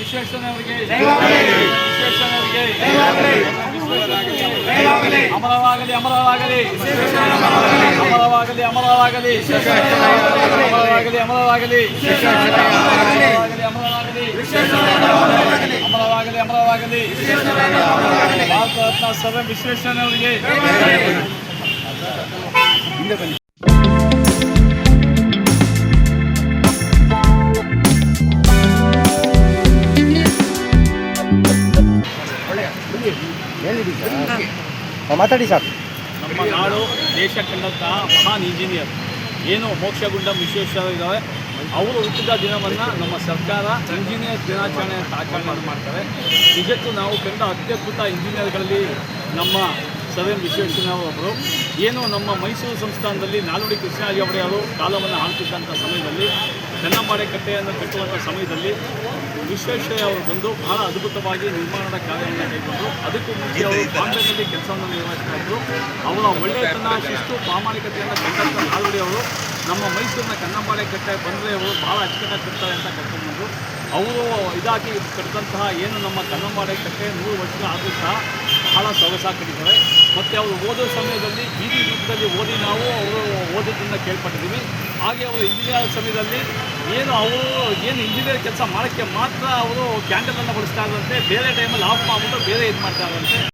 ವಿಶ್ವೇಶ್ವರಯ್ಯ ಅವರಿಗೆ ವಿಶ್ವೇಶ್ವರಯ್ಯ ಅವರಿಗೆ ಅಮರವಾಗಲಿ ಅಮರವಾಗಲಿ ಅಮರವಾಗಲಿ ಅಮರವಾಗಲಿ ಅಮರವಾಗಲಿ ಅಮರವಾಗಲಿ ಅಮರವಾಗಲಿ ಅಮರವಾಗಲಿ ಅಮರವಾಗಲಿ ಅಮರವಾಗಲಿ ಭಾರತರತ್ನ ಸರ್ ಹಿಂದೆ ಅವರಿಗೆ ಮಾತಾಡಿ ಸರ್ ನಮ್ಮ ನಾಡು ದೇಶ ಕಂಡಂತಹ ಮಹಾನ್ ಇಂಜಿನಿಯರ್. ಏನು ಮೋಕ್ಷಗುಂಡ ವಿಶ್ವೇಶ್ವರ ಇದ್ದಾವೆ ಅವರು ಹುಟ್ಟಿದ ದಿನವನ್ನು ನಮ್ಮ ಸರ್ಕಾರ ಇಂಜಿನಿಯರ್ ದಿನಾಚರಣೆ ಅಂತ ಆಚರಣೆ ಮಾಡ್ತಾರೆ. ನಿಜಕ್ಕೂ ನಾವು ಕಂಡ ಅತ್ಯದ್ಭುತ ಇಂಜಿನಿಯರ್ಗಳಲ್ಲಿ ನಮ್ಮ ಸರ್ ಎಂ ವಿಶ್ವೇಶ್ವರಯ್ಯ ಒಬ್ಬರು ಏನು ನಮ್ಮ ಮೈಸೂರು ಸಂಸ್ಥಾನದಲ್ಲಿ ನಾಲ್ವಡಿ ಕೃಷ್ಣರಾಜ ಅವರು ಕಾಲವನ್ನು ಆಳ್ತಿದ್ದಂಥ ಸಮಯದಲ್ಲಿ ಕನ್ನಂಬಾಡೆ ಕಟ್ಟೆಯನ್ನು ಕಟ್ಟುವಂಥ ಸಮಯದಲ್ಲಿ ವಿಶ್ವೇಶ್ವರಯ್ಯ ಅವರು ಬಂದು ಬಹಳ ಅದ್ಭುತವಾಗಿ ನಿರ್ಮಾಣದ ಕಾರ್ಯವನ್ನು ಕೈಗೊಂಡು ಅದಕ್ಕೂ ಮುಂಚೆ ಅವರು ಬಾಂಬೆನಲ್ಲಿ ಕೆಲಸವನ್ನು ನಿರ್ವಹಿಸ್ತಾ ಇದ್ದರು ಅವರ ಒಳ್ಳೆಯತನ ಶಿಸ್ತು ಪ್ರಾಮಾಣಿಕತೆಯನ್ನು ಕಂಡಂಥ ನಾಲ್ವಡಿ ಅವರು ನಮ್ಮ ಮೈಸೂರಿನ ಕನ್ನಂಬಾಳೆ ಕಟ್ಟೆ ಬಂದರೆ ಅವರು ಬಹಳ ಅಚ್ಚುಕಟ್ಟಾಗಿ ಕಟ್ತಾರೆ ಅಂತ ಕರ್ಕೊಂಡ್ಬಂದು ಅವರು ಇದಾಗಿ ಕಟ್ಟಿದಂತಹ ಏನು ನಮ್ಮ ಕನ್ನಂಬಾಳೆ ಕಟ್ಟೆ ನೂರು ವರ್ಷ ಆದರೂ ಸಹ ಬಹಳ ಸೊಗಸಾಗಿ ಕಟ್ಟಿದ್ದಾರೆ ಮತ್ತು ಅವರು ಓದೋ ಸಮಯದಲ್ಲಿ ಬೀದಿ ರೂಪದಲ್ಲಿ ಓದಿ ನಾವು ಅವರು ಓದೋದನ್ನು ಕೇಳ್ಪಟ್ಟಿದ್ದೀವಿ. ಹಾಗೆ ಅವರು ಇಂಜಿನಿಯರ್ ಸಮಯದಲ್ಲಿ ಏನು ಅವರು ಏನು ಇಂಜಿನಿಯರ್ ಕೆಲಸ ಮಾಡೋಕ್ಕೆ ಮಾತ್ರ ಅವರು ಕ್ಯಾಂಡಲನ್ನು ಬಳಸ್ತಾ ಇದ್ದಂತೆ ಬೇರೆ ಟೈಮಲ್ಲಿ ಆಫ್ ಮಾಡಿಬಿಟ್ಟು ಬೇರೆ ಇದು ಮಾಡ್ತಾ ಇದ್ದಂತೆ